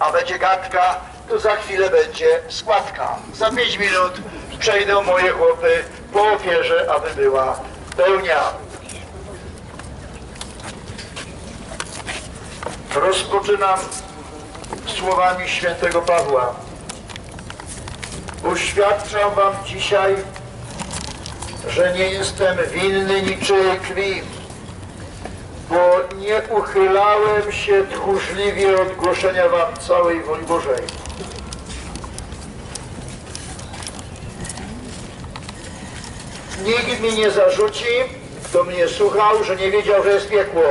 a będzie gadka, to za chwilę będzie składka. Za pięć minut przejdą moje chłopy po ofierze, aby była pełnia. Rozpoczynam słowami świętego Pawła. Uświadczam wam dzisiaj, że nie jestem winny niczyjej krwi, bo nie uchylałem się tchórzliwie od głoszenia wam całej woli Bożej. Nikt mi nie zarzuci, kto mnie słuchał, że nie wiedział, że jest piekło.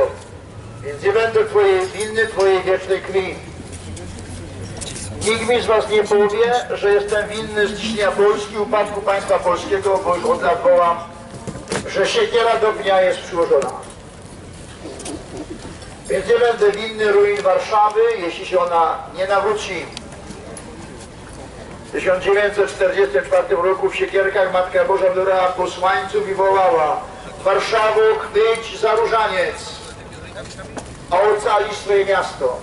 Więc nie będę twojej winny, twojej wiecznej krwi. Nikt mi z was nie powie, że jestem winny zniszczenia Polski, upadku państwa polskiego, bo już od lat wołam, że siekiera do pnia jest przyłożona. Więc nie będę winny ruin Warszawy, jeśli się ona nie nawróci. W 1944 roku w Siekierkach Matka Boża wybrała posłańców i wołała Warszawo, chwyć za różaniec, a ocali swoje miasto.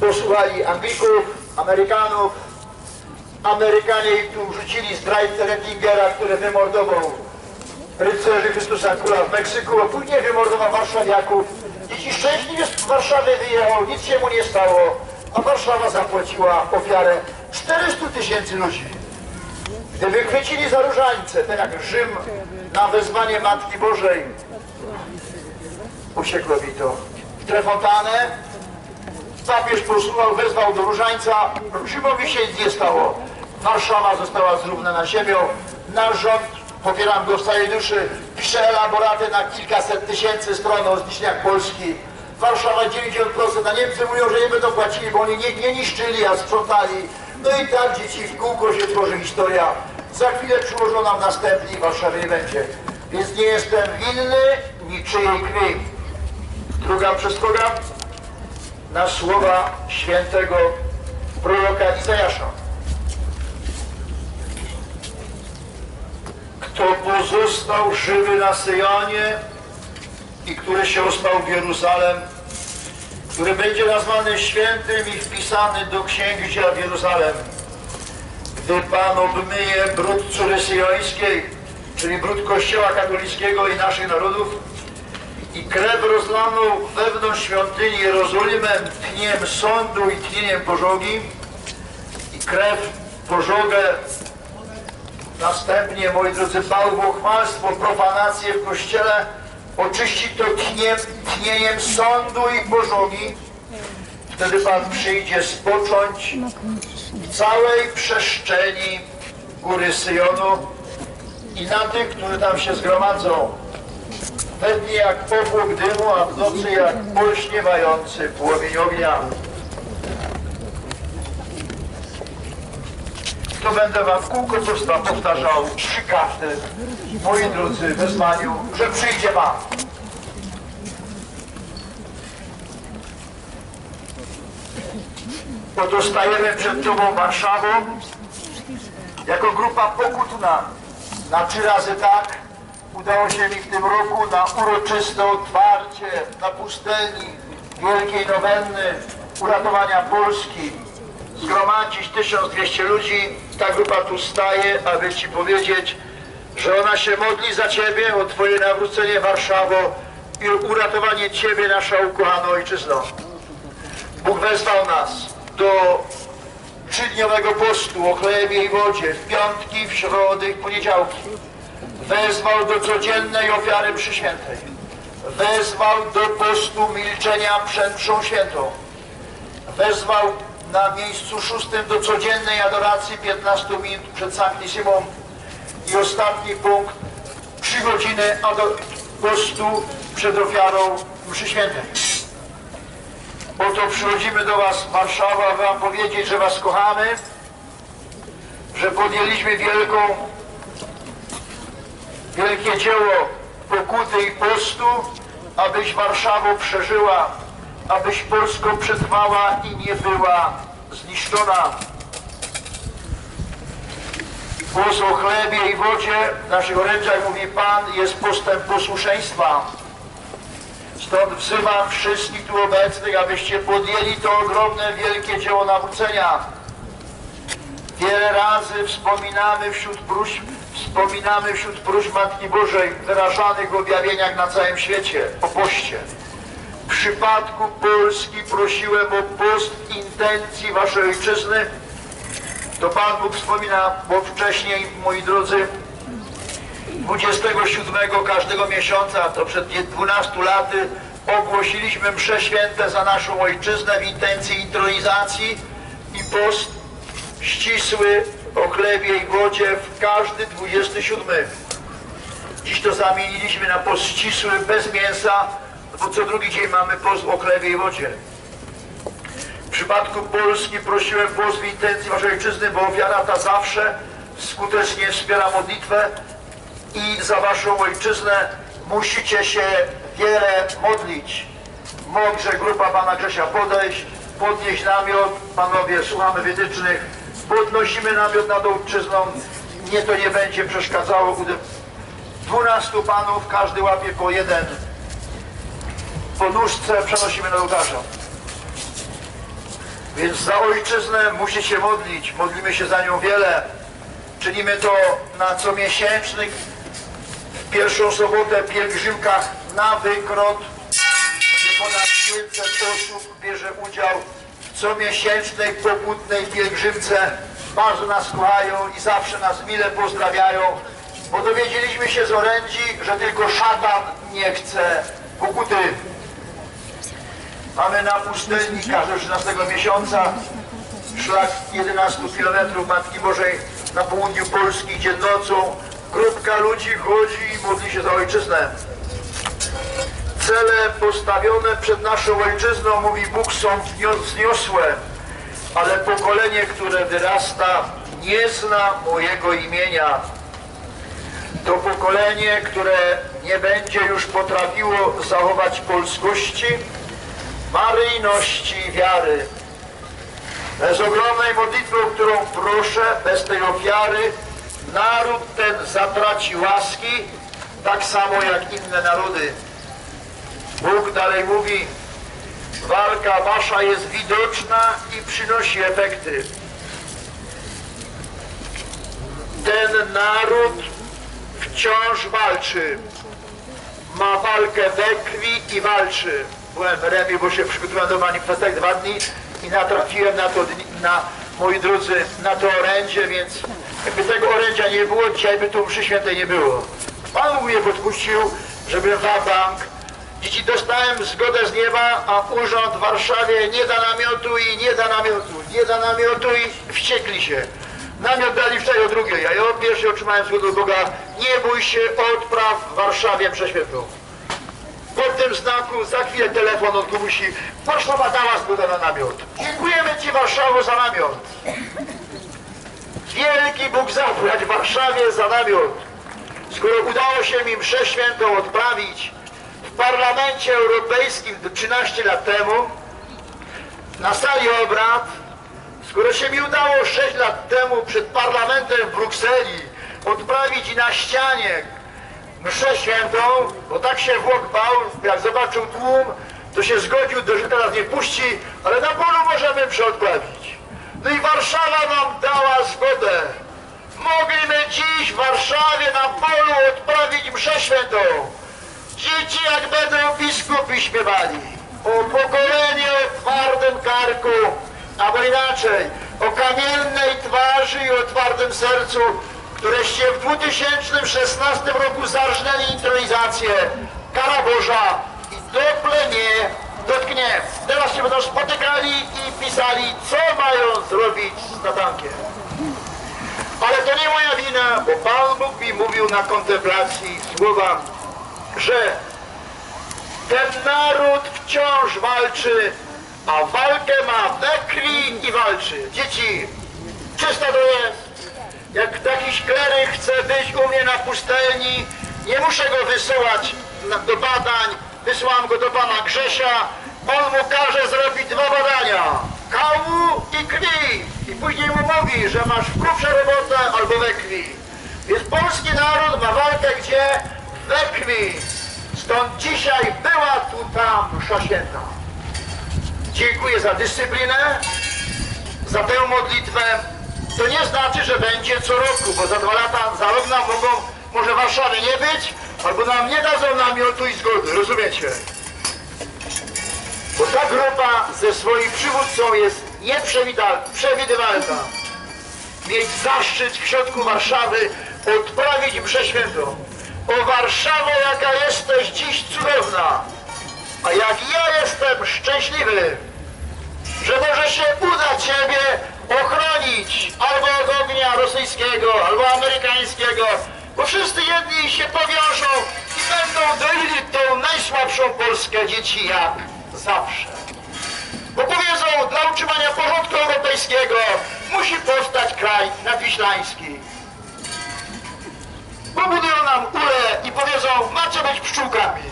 Posłuchali Anglików, Amerykanów. Amerykanie ich tu wrzucili zdrajcę Rettingera, który wymordował rycerzy Chrystusa Króla w Meksyku, a później wymordował warszawiaków. Dzieci szczęśliwie z Warszawy wyjechał, nic się mu nie stało, a Warszawa zapłaciła ofiarę 400 tysięcy ludzi. Gdyby chwycili za różańce, tak jak Rzym na wezwanie Matki Bożej, uciekło mi to. W Trefontanę papież posłuchał, wezwał do różańca, Rzymowi się nic nie stało. Warszawa została zrównana ziemią, nasz rząd popieram go w całej duszy, pisze elaboraty na kilkaset tysięcy stron o zniszczeniach Polski. Warszawa 90%, a Niemcy mówią, że nie będą płacili, bo oni nie, nie niszczyli, a sprzątali. No i tak dzieci w kółko się tworzy historia. Za chwilę przyłożą nam następni, Warszawy nie będzie. Więc nie jestem winny niczyjej krwi. Druga przestroga na słowa świętego proroka Izajasza. Kto pozostał żywy na Syjonie i który się ostał w Jeruzalem, który będzie nazwany świętym i wpisany do księgi w Jeruzalem. Gdy Pan obmyje brud córy syjońskiej, czyli brud Kościoła katolickiego i naszych narodów, i krew rozlaną wewnątrz świątyni Jerozolimem tchniem sądu i tchnieniem pożogi i krew pożogę następnie, moi drodzy, bałwochwalstwo, profanację w Kościele oczyści to tchniem, tchnieniem sądu i pożogi wtedy Pan przyjdzie spocząć w całej przestrzeni góry Syjonu i na tych, którzy tam się zgromadzą we dnie jak powłok dymu, a w nocy jak olśniewający płomień ognia. To będę wam kółko powsta- powtarzał. Przy każdym, moi drodzy, wezwaniu, że przyjdzie Pan. Oto stajemy przed Tobą Warszawą. Jako grupa pokutna. Na trzy razy tak. Udało się mi w tym roku na uroczyste otwarcie na pustelni Wielkiej Nowenny uratowania Polski zgromadzić 1200 ludzi. Ta grupa tu staje, aby Ci powiedzieć, że ona się modli za Ciebie o Twoje nawrócenie Warszawo i uratowanie Ciebie, nasza ukochana Ojczyzno. Bóg wezwał nas do trzydniowego postu o chlebie i wodzie w piątki, w środy i w poniedziałki. Wezwał do codziennej ofiary przy świętej. Wezwał do postu milczenia przed mszą świętą. Wezwał na miejscu szóstym do codziennej adoracji 15 minut przed Sanktissimum. I ostatni punkt, 3 godziny postu przed ofiarą mszy świętej. Oto przychodzimy do Was Warszawa, aby Wam powiedzieć, że Was kochamy, że podjęliśmy wielką wielkie dzieło pokuty i postu, abyś Warszawą przeżyła, abyś Polską przetrwała i nie była zniszczona. Głos o chlebie i wodzie w naszych orędziach mówi Pan jest postęp posłuszeństwa. Stąd wzywam wszystkich tu obecnych, abyście podjęli to ogromne, wielkie dzieło nawrócenia. Wiele razy wspominamy wśród próśb, wspominamy wśród próśb Matki Bożej wyrażanych w objawieniach na całym świecie o poście. W przypadku Polski prosiłem o post intencji Waszej Ojczyzny. To Pan Bóg wspomina, bo wcześniej, moi drodzy, 27 każdego miesiąca, to przed 12 laty, ogłosiliśmy msze święte za naszą ojczyznę w intencji intronizacji i post ścisły o chlebie i wodzie w każdy 27. Dziś to zamieniliśmy na post ścisły bez mięsa, bo co drugi dzień mamy post o chlebie i wodzie. W przypadku Polski prosiłem post w intencji Waszej Ojczyzny, bo ofiara ta zawsze skutecznie wspiera modlitwę i za Waszą Ojczyznę musicie się wiele modlić. Mądrze grupa Pana Grzesia podejść, podnieść namiot, Panowie słuchamy wytycznych, podnosimy namiot nad Ojczyzną, mnie to nie będzie przeszkadzało. 12 Panów, każdy łapie po jeden po nóżce, przenosimy na ołtarza. Więc za ojczyznę musi się modlić. Modlimy się za nią wiele. Czynimy to na comiesięcznych, w pierwszą sobotę pielgrzymkach na wykrot. Gdzie ponad 500 osób bierze udział w comiesięcznej pokutnej pielgrzymce. Bardzo nas kochają i zawsze nas mile pozdrawiają. Bo dowiedzieliśmy się z orędzi, że tylko szatan nie chce pokuty. Mamy na pustelni każdego 13 miesiąca szlak 11 km Matki Bożej na południu Polski, gdzie nocą grupka ludzi chodzi i modli się za ojczyznę. Cele postawione przed naszą ojczyzną, mówi Bóg, są wzniosłe, ale pokolenie, które wyrasta, nie zna mojego imienia. To pokolenie, które nie będzie już potrafiło zachować polskości, maryjności i wiary. Bez ogromnej modlitwy, o którą proszę, bez tej ofiary, naród ten zatraci łaski, tak samo jak inne narody. Bóg dalej mówi, walka wasza jest widoczna i przynosi efekty. Ten naród wciąż walczy ma walkę we krwi i walczy. Byłem w Remie, bo się przygotowałem do manifestacji dwa dni i natrafiłem na to, na, moi drodzy, na to orędzie, więc jakby tego orędzia nie było, dzisiaj by tu mszy świętej nie było. Pan mnie podpuścił, żebym na bank. Dzieci dostałem zgodę z nieba, a urząd w Warszawie nie da namiotu i nie da namiotu, nie da namiotu i wściekli się. Namiot dali wczoraj o drugiej, a ja o pierwszej otrzymałem zgodę od Boga, nie bój się, odpraw w Warszawie prześwietną. Po tym znaku za chwilę telefon od Kubusi, Warszawa dała zgodę na namiot. Dziękujemy Ci Warszawo za namiot. Wielki Bóg zapłać Warszawie za namiot. Skoro udało się mi mszę świętą odprawić w Parlamencie Europejskim 13 lat temu, na sali obrad, skoro się mi udało 6 lat temu przed parlamentem w Brukseli odprawić na ścianie mszę świętą, bo tak się Włoch bał, jak zobaczył tłum, to się zgodził, że teraz nie puści, ale na polu możemy mszę odprawić. No i Warszawa nam dała zgodę. Mogliśmy dziś w Warszawie na polu odprawić mszę świętą. Dzieci jak będą biskupi śpiewali o pokolenie o twardym karku, albo inaczej, o kamiennej twarzy i o twardym sercu, któreście w 2016 roku zarżnęli intronizację. Kara Boża i dople mnie dotknie. Teraz się będą spotykali i pisali, co mają zrobić z Natankiem. Ale to nie moja wina, bo Pan Bóg mi mówił na kontemplacji słowa, że ten naród wciąż walczy, a walkę ma we krwi i walczy. Dzieci, czysto to jest. Jak jakiś kleryk chce być u mnie na pustelni, nie muszę go wysyłać do badań. Wysyłam go do pana Grzesia. On mu każe zrobić dwa badania. Kału i krwi. I później mu mówi, że masz w robotę albo we krwi. Więc polski naród ma walkę gdzie? We krwi. Stąd dzisiaj była tu, tam, święta. Dziękuję za dyscyplinę, za tę modlitwę. To nie znaczy, że będzie co roku, bo za dwa lata, za rok nam mogą może Warszawy nie być, albo nam nie dadzą namiotu i zgody, rozumiecie? Bo ta grupa ze swoim przywódcą jest nieprzewidywalna. Mieć zaszczyt w środku Warszawy odprawić mszę świętą. O Warszawo, jaka jesteś dziś cudowna, a jak ja jestem szczęśliwy, że może się uda Ciebie ochronić albo od ognia rosyjskiego, albo amerykańskiego, bo wszyscy jedni się powiążą i będą doili tą najsłabszą Polskę dzieci jak zawsze. Bo powiedzą, dla utrzymania porządku europejskiego musi powstać kraj nadwiślański. Pobudują nam ule i powiedzą, macie być pszczółkami.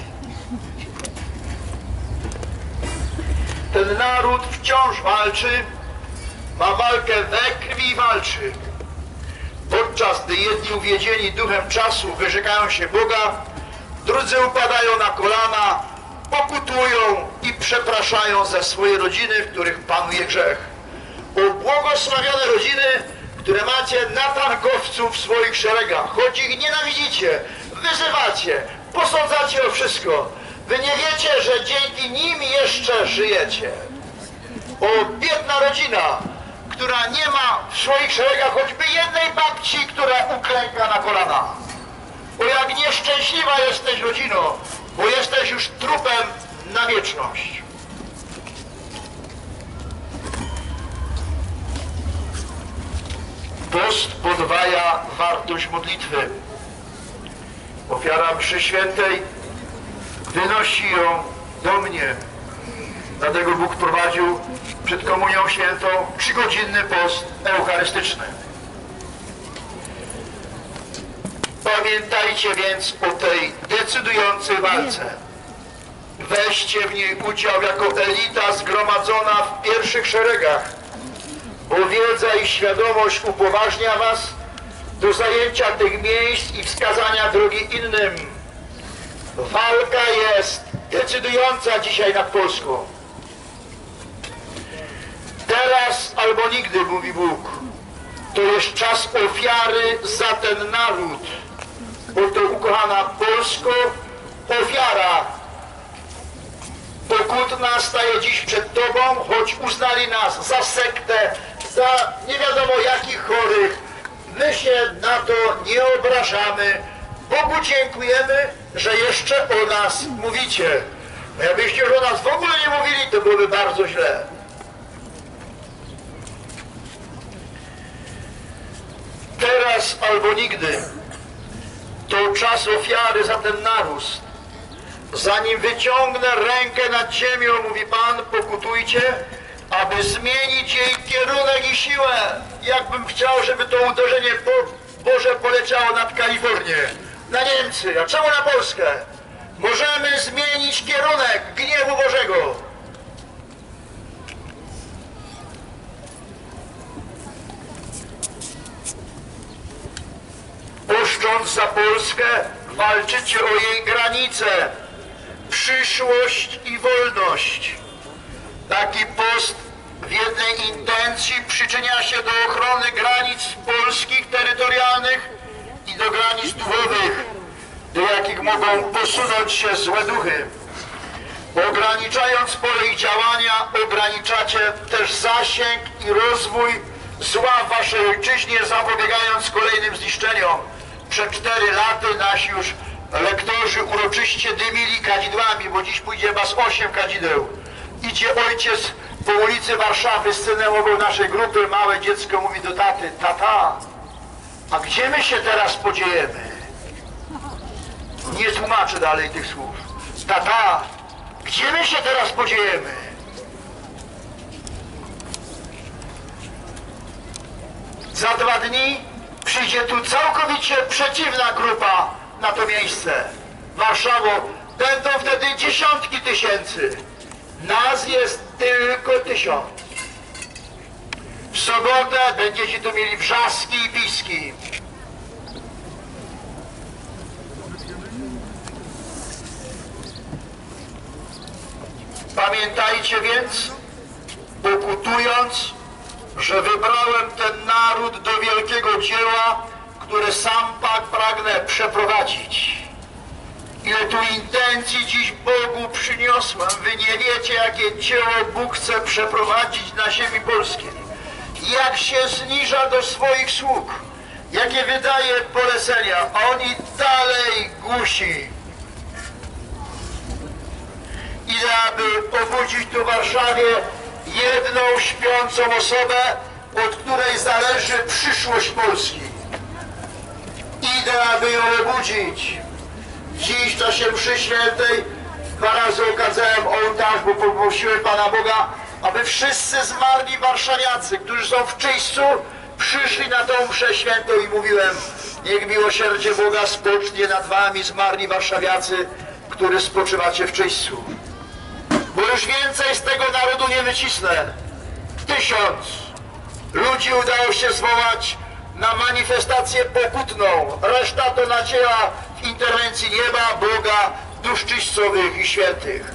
Ten naród wciąż walczy, ma walkę we krwi i walczy. Podczas gdy jedni uwiedzieni duchem czasu wyrzekają się Boga, drudzy upadają na kolana, pokutują i przepraszają za swoje rodziny, w których panuje grzech. O błogosławione rodziny, które macie na tankowców w swoich szeregach, choć ich nienawidzicie, wyzywacie, posądzacie o wszystko. Wy nie wiecie, że dzięki nim jeszcze żyjecie. O biedna rodzina, która nie ma w swoich szeregach choćby jednej babci, która uklęka na kolana. O jak nieszczęśliwa jesteś rodzino, bo jesteś już trupem na wieczność. Post podwaja wartość modlitwy. Ofiara mszy świętej wynosi ją do mnie. Dlatego Bóg prowadził przed Komunią Świętą trzygodzinny post eucharystyczny. Pamiętajcie więc o tej decydującej walce. Weźcie w niej udział jako elita zgromadzona w pierwszych szeregach, bo wiedza i świadomość upoważnia was do zajęcia tych miejsc i wskazania drogi innym. Walka jest decydująca dzisiaj nad Polską. Teraz albo nigdy, mówi Bóg. To jest czas ofiary za ten naród. Oto ukochana Polsko, ofiara pokutna staje dziś przed Tobą, choć uznali nas za sektę, za nie wiadomo jakich chorych. My się na to nie obrażamy. Bogu dziękujemy, że jeszcze o nas mówicie. Bo Jakbyście o nas w ogóle nie mówili, to byłoby bardzo źle. Teraz albo nigdy to czas ofiary za ten naród. Zanim wyciągnę rękę nad ziemią, mówi Pan, pokutujcie, aby zmienić jej kierunek i siłę. Jakbym chciał, żeby to uderzenie po, Boże poleciało nad Kalifornię, na Niemcy, a czemu na Polskę? Możemy zmienić kierunek gniewu Bożego. Puszcząc za Polskę, walczycie o jej granice, przyszłość i wolność. Taki post w jednej intencji przyczynia się do ochrony granic polskich terytorialnych i do granic duchowych, do jakich mogą posunąć się złe duchy. Ograniczając pole ich działania, ograniczacie też zasięg i rozwój zła w waszej ojczyźnie, zapobiegając kolejnym zniszczeniom. Przed cztery laty nasi już lektorzy uroczyście dymili kadzidłami, bo dziś pójdzie was osiem kadzideł. Idzie ojciec po ulicy Warszawy, scenem obok naszej grupy, małe dziecko mówi do taty, tata, a gdzie my się teraz podziejemy? Nie tłumaczę dalej tych słów. Tata, gdzie my się teraz podziejemy? Za dwa dni przyjdzie tu całkowicie przeciwna grupa na to miejsce. Warszawo, będą wtedy dziesiątki tysięcy. Nas jest tylko tysiąc. W sobotę będziecie tu mieli wrzaski i piski. Pamiętajcie więc, pokutując, że wybrałem ten naród do wielkiego dzieła, które sam Pan pragnę przeprowadzić. Ile tu intencji dziś Bogu przyniosłem. Wy nie wiecie, jakie dzieło Bóg chce przeprowadzić na ziemi polskiej. Jak się zniża do swoich sług. Jakie wydaje polecenia, oni dalej głusi. Ile aby obudzić tu Warszawie jedną śpiącą osobę, od której zależy przyszłość Polski. Idę, aby ją obudzić. Dziś w czasie mszy świętej dwa razy okazałem ołtarz, bo poprosiłem Pana Boga, aby wszyscy zmarli warszawiacy, którzy są w czyśćcu, przyszli na tą mszę świętą i mówiłem, niech miłosierdzie Boga spocznie nad wami zmarli warszawiacy, którzy spoczywacie w czyśćcu. Bo już więcej z tego narodu nie wycisnę. Tysiąc ludzi udało się zwołać na manifestację pokutną. Reszta to nadzieja w interwencji nieba, Boga, dusz czyścowych i świętych.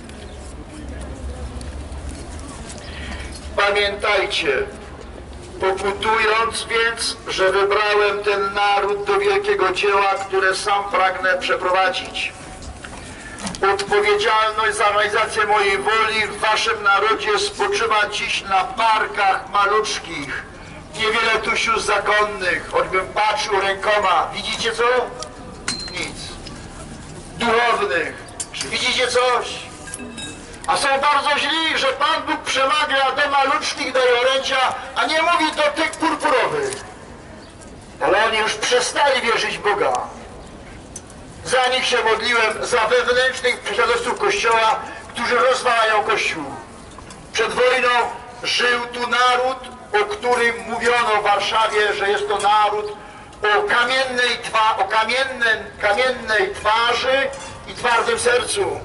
Pamiętajcie, pokutując więc, że wybrałem ten naród do wielkiego dzieła, które sam pragnę przeprowadzić. Odpowiedzialność za realizację mojej woli w waszym narodzie spoczywa dziś na parkach maluczkich. Niewiele tu sióstr zakonnych, choćbym patrzył rękoma. Widzicie co? Nic. Duchownych. Czy widzicie coś? A są bardzo źli, że Pan Bóg przemawia do maluczkich, do orędzia, a nie mówi do tych purpurowych. Ale oni już przestali wierzyć Boga. Za nich się modliłem, za wewnętrznych prześladowców Kościoła, którzy rozwalają Kościół. Przed wojną żył tu naród, o którym mówiono w Warszawie, że jest to naród o kamiennej, twa, o kamiennej twarzy i twardym sercu.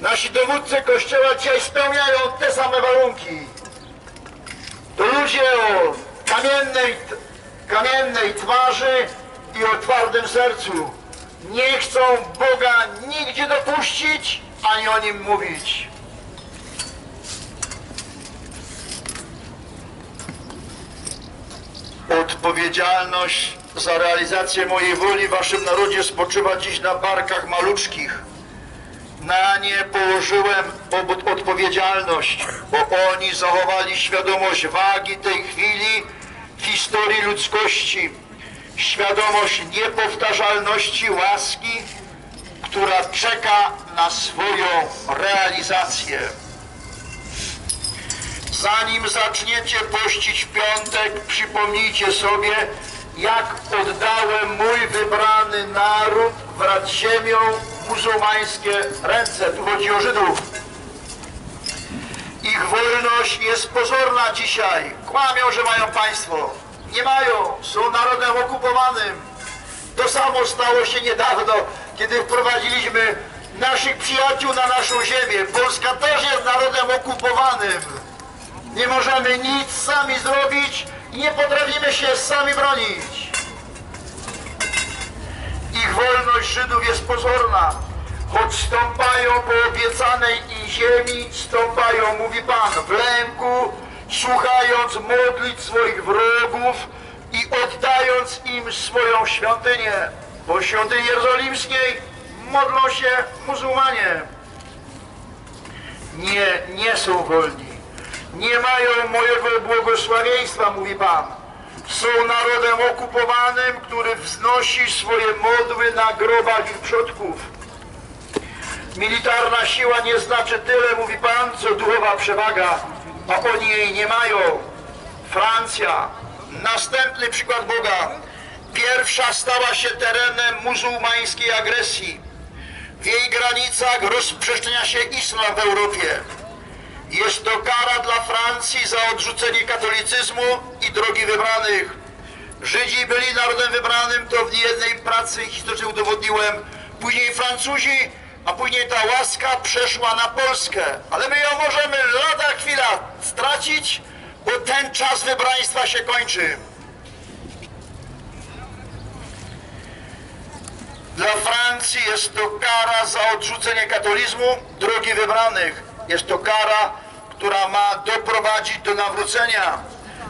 Nasi dowódcy Kościoła dzisiaj spełniają te same warunki. To ludzie o kamiennej, kamiennej twarzy i o twardym sercu. Nie chcą Boga nigdzie dopuścić, ani o Nim mówić. Odpowiedzialność za realizację mojej woli w Waszym narodzie spoczywa dziś na barkach maluczkich. Na nie położyłem odpowiedzialność, bo oni zachowali świadomość wagi tej chwili w historii ludzkości, świadomość niepowtarzalności łaski, która czeka na swoją realizację. Zanim zaczniecie pościć piątek, przypomnijcie sobie, jak oddałem mój wybrany naród wraz z ziemią muzułmańskie ręce. Tu chodzi o Żydów. Ich wolność jest pozorna dzisiaj. Kłamią, że mają państwo. Nie mają. Są narodem okupowanym. To samo stało się niedawno, kiedy wprowadziliśmy naszych przyjaciół na naszą ziemię. Polska też jest narodem okupowanym. Nie możemy nic sami zrobić i nie potrafimy się sami bronić. Ich wolność Żydów jest pozorna. Choć stąpają po obiecanej im ziemi, stąpają, mówi Pan, w lęku, słuchając modlić swoich wrogów i oddając im swoją świątynię. Po świątyni jerozolimskiej modlą się muzułmanie. Nie, nie są wolni. Nie mają mojego błogosławieństwa, mówi Pan. Są narodem okupowanym, który wznosi swoje modły na grobach ich przodków. Militarna siła nie znaczy tyle, mówi Pan, co duchowa przewaga, oni jej nie mają. Francja, następny przykład Boga. Pierwsza stała się terenem muzułmańskiej agresji. W jej granicach rozprzestrzenia się islam w Europie. Jest to kara dla Francji za odrzucenie katolicyzmu i drogi wybranych. Żydzi byli narodem wybranym, to w niejednej pracy historycznie udowodniłem. Później Francuzi, a później ta łaska przeszła na Polskę. Ale my ją możemy lada chwila stracić, bo ten czas wybraństwa się kończy. Dla Francji jest to kara za odrzucenie katolizmu, drogi wybranych. Jest to kara, która ma doprowadzić do nawrócenia.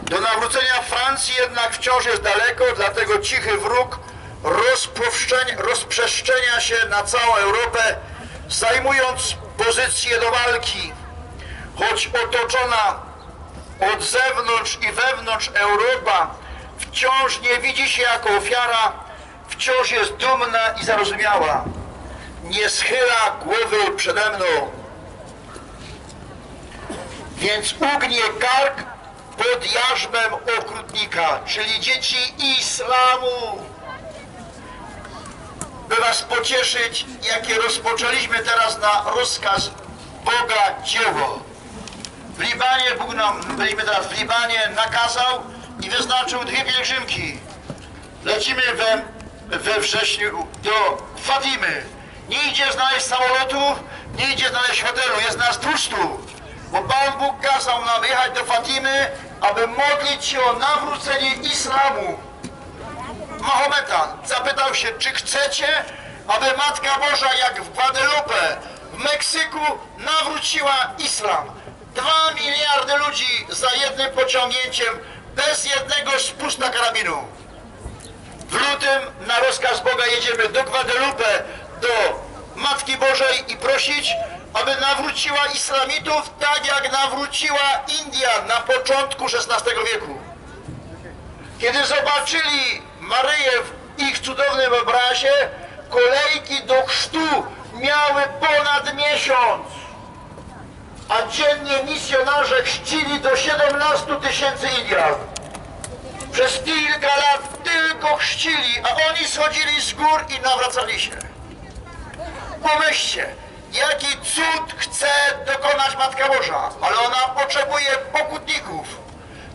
Do nawrócenia Francji jednak wciąż jest daleko, dlatego cichy wróg rozprzestrzenia się na całą Europę, zajmując pozycję do walki. Choć otoczona od zewnątrz i wewnątrz Europa wciąż nie widzi się jako ofiara, wciąż jest dumna i zarozumiała. Nie schyla głowy przede mną. Więc ugnie kark pod jarzmem okrutnika, czyli dzieci islamu. By was pocieszyć, jakie rozpoczęliśmy teraz na rozkaz Boga dzieło. W Libanie, Bóg nam, byliśmy teraz w Libanie, nakazał i wyznaczył dwie pielgrzymki. Lecimy we, we wrześniu do Fatimy. Nie idzie znaleźć samolotu, nie idzie znaleźć hotelu, jest nas 200. Bo Pan Bóg kazał nam jechać do Fatimy, aby modlić się o nawrócenie islamu. Mahometan zapytał się, czy chcecie, aby Matka Boża jak w Guadalupe, w Meksyku nawróciła islam. Dwa miliardy ludzi za jednym pociągnięciem, bez jednego spusta karabinu. W lutym na rozkaz Boga jedziemy do Guadalupe, do Matki Bożej i prosić, aby nawróciła islamitów tak jak nawróciła India na początku XVI wieku. Kiedy zobaczyli Maryję w ich cudownym obrazie, kolejki do chrztu miały ponad miesiąc, a dziennie misjonarze chrzcili do 17 tysięcy Indian. Przez kilka lat tylko chrzcili, a oni schodzili z gór i nawracali się. Pomyślcie, jaki cud chce dokonać Matka Boża, ale ona potrzebuje pokutników.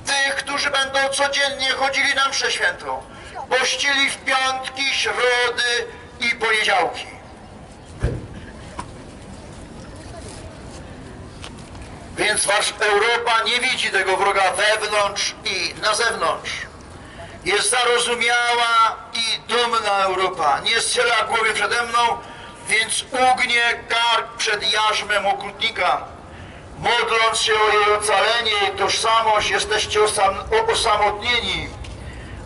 Tych, którzy będą codziennie chodzili na mszę świętą, pościli w piątki, środy i poniedziałki. Więc wasz Europa nie widzi tego wroga wewnątrz i na zewnątrz. Jest zarozumiała i dumna Europa. Nie strzela głowy przede mną, więc ugnie kark przed jarzmem okrutnika. Modląc się o jej ocalenie i tożsamość, jesteście osam, osamotnieni.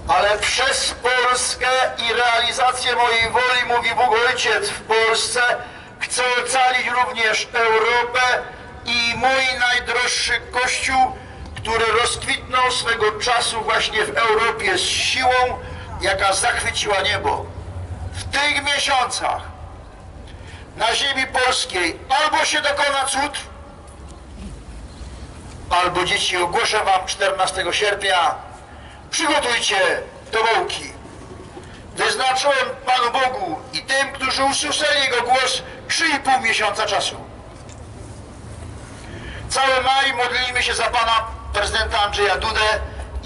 Ale przez Polskę i realizację mojej woli, mówi Bóg Ojciec, w Polsce chcę ocalić również Europę i mój najdroższy Kościół, który rozkwitnął swego czasu właśnie w Europie z siłą, jaka zachwyciła niebo. W tych miesiącach na ziemi polskiej albo się dokona cud, albo dzieci ogłoszę wam 14 sierpnia, przygotujcie domołki. Wyznaczyłem Panu Bogu i tym, którzy usłyszeli Jego głos, 3,5 miesiąca czasu. Cały maj modlimy się za Pana prezydenta Andrzeja Dudę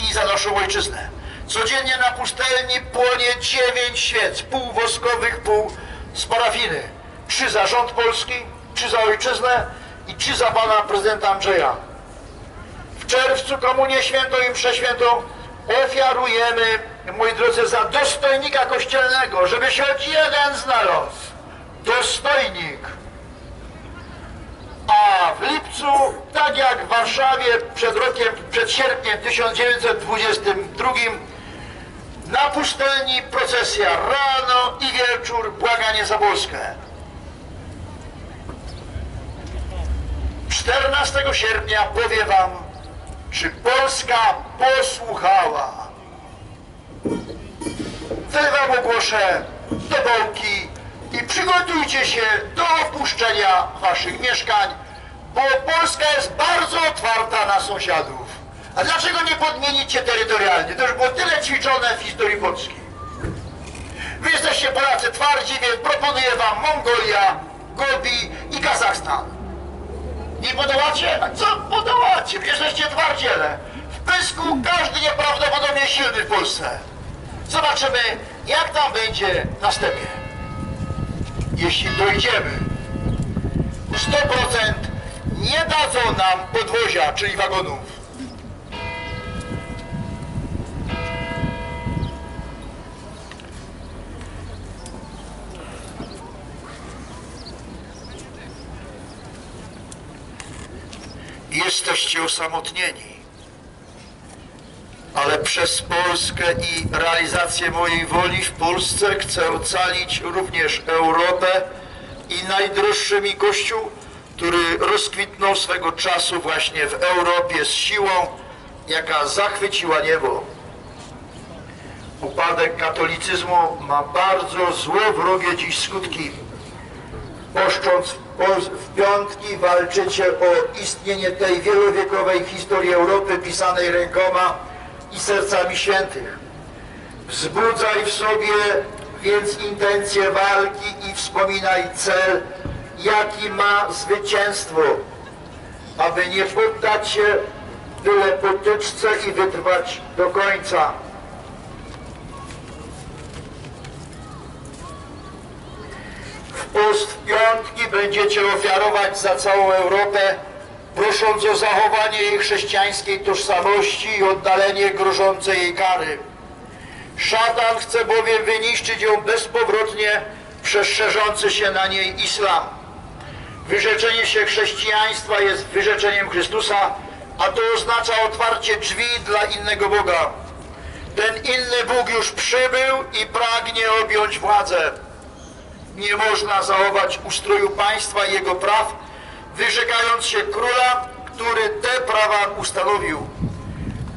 i za naszą ojczyznę. Codziennie na pustelni płonie dziewięć świec, pół woskowych, pół z parafiny. Trzy za rząd polski, trzy za ojczyznę i trzy za Pana prezydenta Andrzeja. W czerwcu komunię świętą i mszę świętą ofiarujemy, moi drodzy, za dostojnika kościelnego, żeby się choć jeden znalazł. Dostojnik. A w lipcu, tak jak w Warszawie przed rokiem, przed sierpniem 1922, na pustelni procesja rano i wieczór, błaganie za Polskę. 14 sierpnia powie wam, czy Polska posłuchała. Wtedy wam ogłoszę do dołki i przygotujcie się do opuszczenia waszych mieszkań, bo Polska jest bardzo otwarta na sąsiadów. A dlaczego nie podmienicie terytorialnie? To już było tyle ćwiczone w historii Polski. Wy jesteście Polacy twardzi, więc proponuję wam Mongolia, Gobi i Kazachstan. Nie podołacie? Co podołacie? Jesteście twardziele. W pysku każdy nieprawdopodobnie silny w Polsce. Zobaczymy, jak tam będzie na stepie. Jeśli dojdziemy, 100% nie dadzą nam podwozia, czyli wagonów. Jesteście osamotnieni. Ale przez Polskę i realizację mojej woli w Polsce chcę ocalić również Europę i najdroższy mi Kościół, który rozkwitnął swego czasu właśnie w Europie z siłą, jaka zachwyciła niebo. Upadek katolicyzmu ma bardzo złowrogie dziś skutki. Poszcząc w piątki walczycie o istnienie tej wielowiekowej historii Europy pisanej rękoma i sercami świętych. Wzbudzaj w sobie więc intencje walki i wspominaj cel, jaki ma zwycięstwo, aby nie poddać się byle potyczce i wytrwać do końca. W piątki będziecie ofiarować za całą Europę, prosząc o zachowanie jej chrześcijańskiej tożsamości i oddalenie grożącej jej kary. Szatan chce bowiem wyniszczyć ją bezpowrotnie przez szerzący się na niej islam. Wyrzeczenie się chrześcijaństwa jest wyrzeczeniem Chrystusa, a to oznacza otwarcie drzwi dla innego Boga. Ten inny Bóg już przybył i pragnie objąć władzę. Nie można zachować ustroju państwa i jego praw, wyrzekając się króla, który te prawa ustanowił.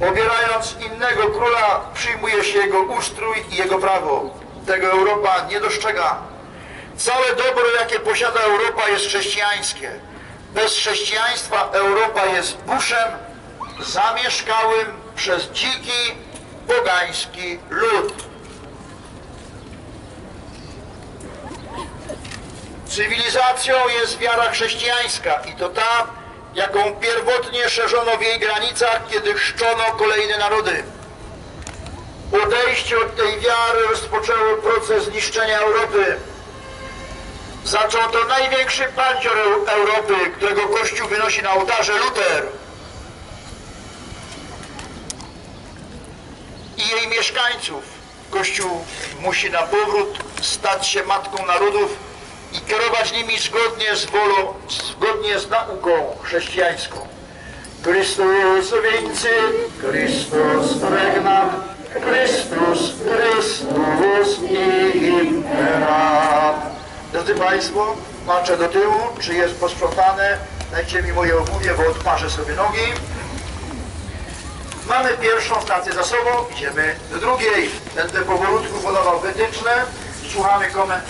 Pobierając innego króla, przyjmuje się jego ustrój i jego prawo. Tego Europa nie dostrzega. Całe dobro, jakie posiada Europa, jest chrześcijańskie. Bez chrześcijaństwa Europa jest buszem zamieszkałym przez dziki, pogański lud. Cywilizacją jest wiara chrześcijańska i to ta, jaką pierwotnie szerzono w jej granicach, kiedy chrzczono kolejne narody. Odejście od tej wiary rozpoczęło proces niszczenia Europy. Zaczął to największy Eu- Europy, którego Kościół wynosi na ołtarze Luter. I jej mieszkańców. Kościół musi na powrót stać się matką narodów i kierować nimi zgodnie z wolą, zgodnie z nauką chrześcijańską. Chrystus vincit, Chrystus regnat, Chrystus, Chrystus imperat. Drodzy Państwo, patrzę do tyłu, czy jest posprzątane. Dajcie mi moje obuwie, bo odparzę sobie nogi. Mamy pierwszą stację za sobą, idziemy do drugiej. Będę powolutku podawał wytyczne, słuchamy komentarzy.